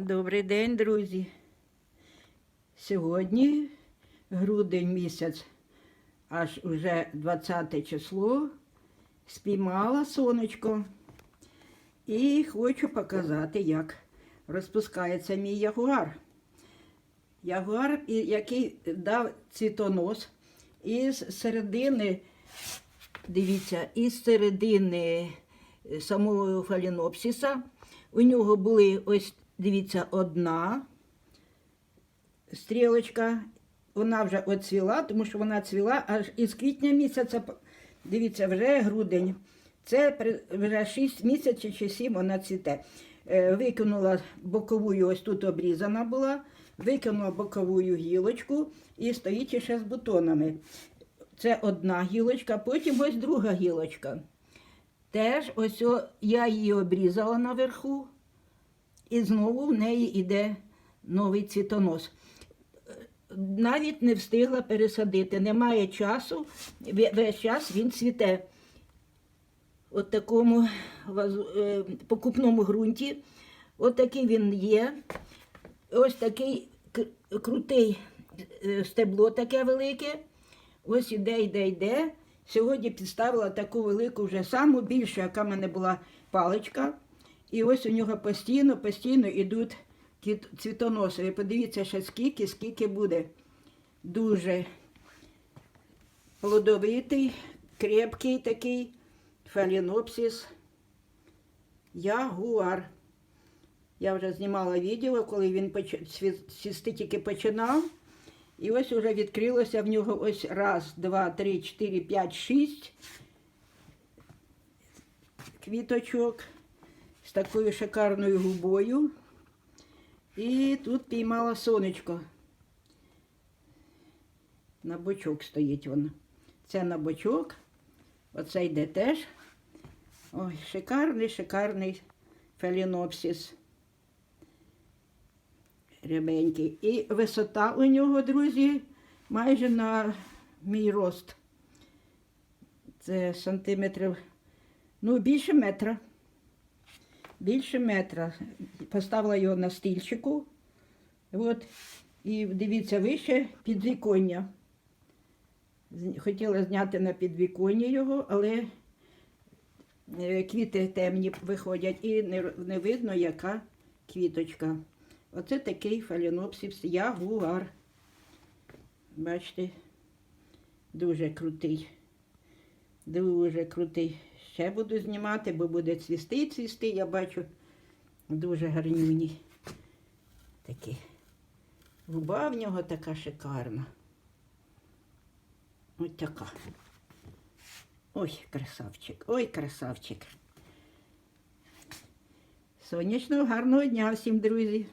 Добрий день, друзі. Сьогодні грудень місяць, аж уже 20 число, спіймала сонечко. І хочу показати, як розпускається мій ягуар. Ягуар, який дав цвітонос, із середини, дивіться, із середини самого фалінопсиса у нього були ось, дивіться, одна стрілочка. Вона вже оцвіла, тому що вона цвіла аж із квітня місяця. Дивіться, вже грудень. Це вже 6 місяців чи 7 вона цвіте. Е, Викинула бокову, ось тут обрізана була, викинула бокову гілочку і стоїть ще з бутонами. Це одна гілочка, потім ось друга гілочка. Теж ось о, я її обрізала наверху, і знову в неї йде новий цвітонос. Навіть не встигла пересадити, немає часу, весь час він цвіте. От такому е, покупному ґрунті. От такий він є. Ось такий крутий е, стебло таке велике. Ось іде, йде, йде. Сьогодні підставила таку велику вже саму більшу, яка в мене була паличка. І ось у нього постійно, постійно йдуть кіт- цвітоноси. Подивіться, ще скільки, скільки буде. Дуже плодовитий, крепкий такий фалінопсис. Ягуар. Я вже знімала відео, коли він цві- тільки починав. І ось уже відкрилося в нього ось раз, два, три, чотири, п'ять, шість квіточок з такою шикарною губою. І тут піймала сонечко. На бочок стоїть воно. Це на бочок. Оце йде теж. Ой, шикарний, шикарний фелінопсис. Рябенький. І висота у нього, друзі, майже на мій рост. Це сантиметрів, ну, більше метра. Більше метра. Поставила його на стільчику. От. І дивіться, вище підвіконня. Хотіла зняти на підвіконня його, але е, квіти темні виходять і не, видно, яка квіточка. Оце такий фалінопсис ягуар. Бачите, дуже крутий. Дуже крутий. Ще буду знімати, бо буде цвісти і цвісти, я бачу. Дуже гарнюні. Такі. Губа в нього така шикарна. Ось така. Ой, красавчик, ой, красавчик. Сонячного гарного дня всім, друзі.